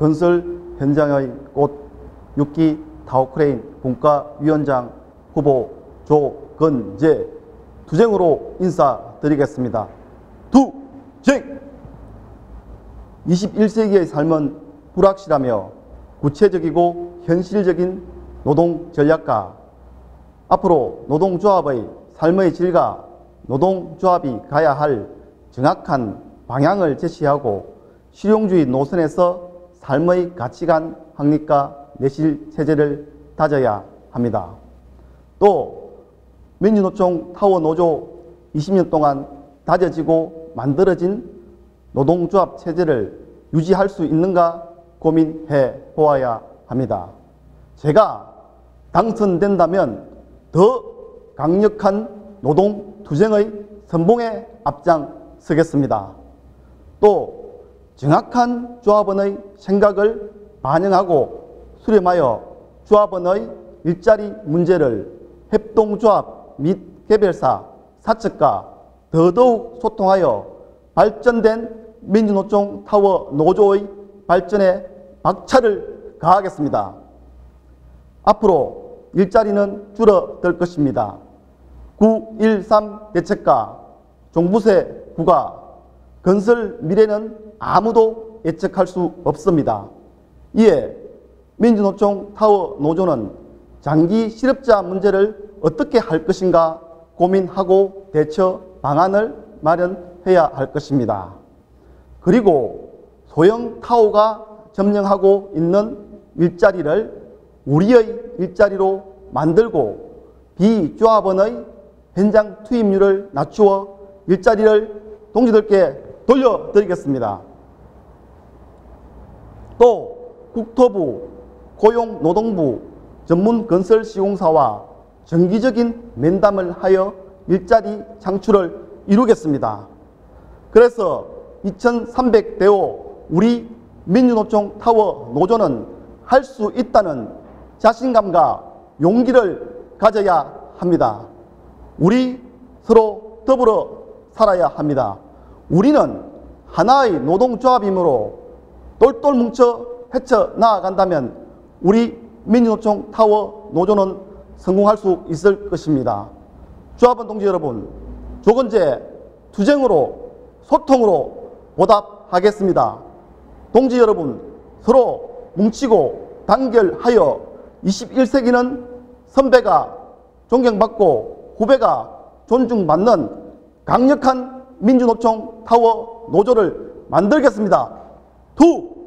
건설 현장의 꽃 6기 타워크레인 분과위원장 후보 조건재 두쟁으로 인사드리겠습니다. 두쟁! 21세기의 삶은 불확실하며 구체적이고 현실적인 노동 전략과 앞으로 노동조합의 삶의 질과 노동조합이 가야 할 정확한 방향을 제시하고 실용주의 노선에서 삶의 가치관 확립과 내실 체제를 다져야 합니다. 또 민주노총 타워 노조 20년 동안 다져지고 만들어진 노동조합 체제를 유지할 수 있는가 고민해 보아야 합니다. 제가 당선된다면 더 강력한 노동 투쟁의 선봉에 앞장서겠습니다. 또 정확한 조합원의 생각을 반영하고 수렴하여 조합원의 일자리 문제를 협동조합 및 개별사, 사측과 더더욱 소통하여 발전된 민주노총 타워 노조의 발전에 박차를 가하겠습니다. 앞으로 일자리는 줄어들 것입니다. 9.13 대책과 종부세 부과 건설 미래는 아무도 예측할 수 없습니다. 이에 민주노총 타워 노조는 장기 실업자 문제를 어떻게 할 것인가 고민하고 대처 방안을 마련해야 할 것입니다. 그리고 소형 타워가 점령하고 있는 일자리를 우리의 일자리로 만들고 비조합원의 현장 투입률을 낮추어 일자리를 동지들께 돌려드리겠습니다. 또 국토부, 고용노동부, 전문건설시공사와 정기적인 면담을 하여 일자리 창출을 이루겠습니다. 그래서 2300대호 우리 민주노총 타워 노조는 할 수 있다는 자신감과 용기를 가져야 합니다. 우리 서로 더불어 살아야 합니다. 우리는 하나의 노동조합이므로 똘똘 뭉쳐 헤쳐 나아간다면 우리 민주노총 타워 노조는 성공할 수 있을 것입니다. 조합원 동지 여러분, 조건제 투쟁으로 소통으로 보답하겠습니다. 동지 여러분, 서로 뭉치고 단결하여 21세기는 선배가 존경받고 후배가 존중받는 강력한 민주노총 타워 노조를 만들겠습니다. 두